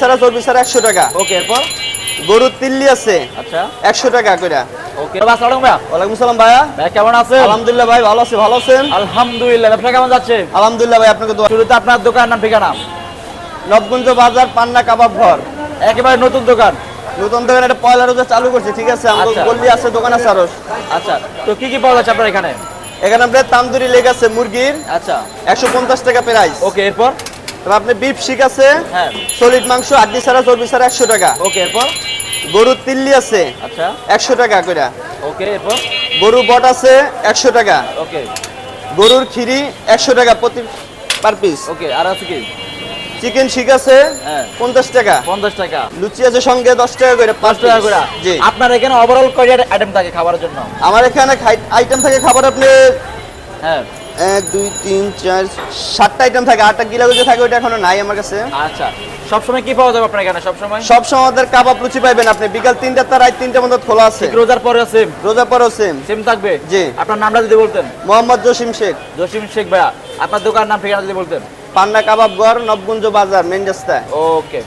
সারা চর্বি একশো টাকা। ওকে এরপর? গরুর তিল্লি আছে আচ্ছা। একশো টাকা করে ওকে ওয়ালাইকুম সালাম ভাইয়া। ভাই কেমন আছেন? আলহামদুলিল্লাহ ভাই ভালো আছে ভালো আছেন? আলহামদুলিল্লাহ ব্যবসা কেমন যাচ্ছে? আলহামদুলিল্লাহ ভাই আপনাকে শুরুতে আপনার দোকান নাম ঠিকানা? নবগঞ্জ বাজার পান্না কাবাব ঘর। একেবারে নতুন দোকান? নতুন দোকান পয়লা রোজা চালু করছে ঠিক আছে? আমাদের আচ্ছা। গল্লি আছে দোকান আছে আরও। আচ্ছা তো কি কি পাওয়া যাচ্ছে আপনার এখানে? এখানে আপনার তান্দুরি লেগ আছে মুরগির। আচ্ছা। একশো পঞ্চাশ টাকা প্রাইস ওকে এরপর? আপনি বিফ শিক আছে হ্যাঁ। সলিড মাংস আড্ডি ছাড়া চর্বি ছাড়া একশো টাকা। ওকে এরপর? গরুর তিল্লি আছে আচ্ছা। একশো টাকা করে। ওকে এরপর? গরু বট আছে একশো টাকা। ওকে। গরুর খিরি একশো টাকা প্রতি পার পিস ওকে আর আছে কি? চিকেন শিক আছে হ্যাঁ। পঞ্চাশ টাকা। পঞ্চাশ টাকা। লুচি আছে সঙ্গে দশ টাকা করে পাঁচ টাকা করে। জি। আপনার এখানে ওভারঅল কয়টা আইটেম থাকে খাবারের জন্য? আমার এখানে আইটেম থাকে খাবার আপনি হ্যাঁ। এক দুই তিন চার সাতটা আইটেম থাকে আটটা থাকে ওইটা এখনও নাই আমার কাছে। আচ্ছা সবসময় কি পাওয়া যাবে আপনার এখানে সবসময়? সব সময় আমাদের কাবাব লুচি পাইবেন আপনি বিকাল তিনটা তার রাত তিনটা মধ্যে খোলা আছে। রোজার পরে সেম রোজা পরও সেম সেম থাকবে? জি। আপনার নামটা যদি বলতেন। মোহাম্মদ জসিম শেখ। জসিম শেখ ভাইয়া আপনার দোকান নাম ঠিকানা যদি বলতেন। পান্না কাবাব ঘর নবগুঞ্জ বাজার মেন রাস্তায়। ওকে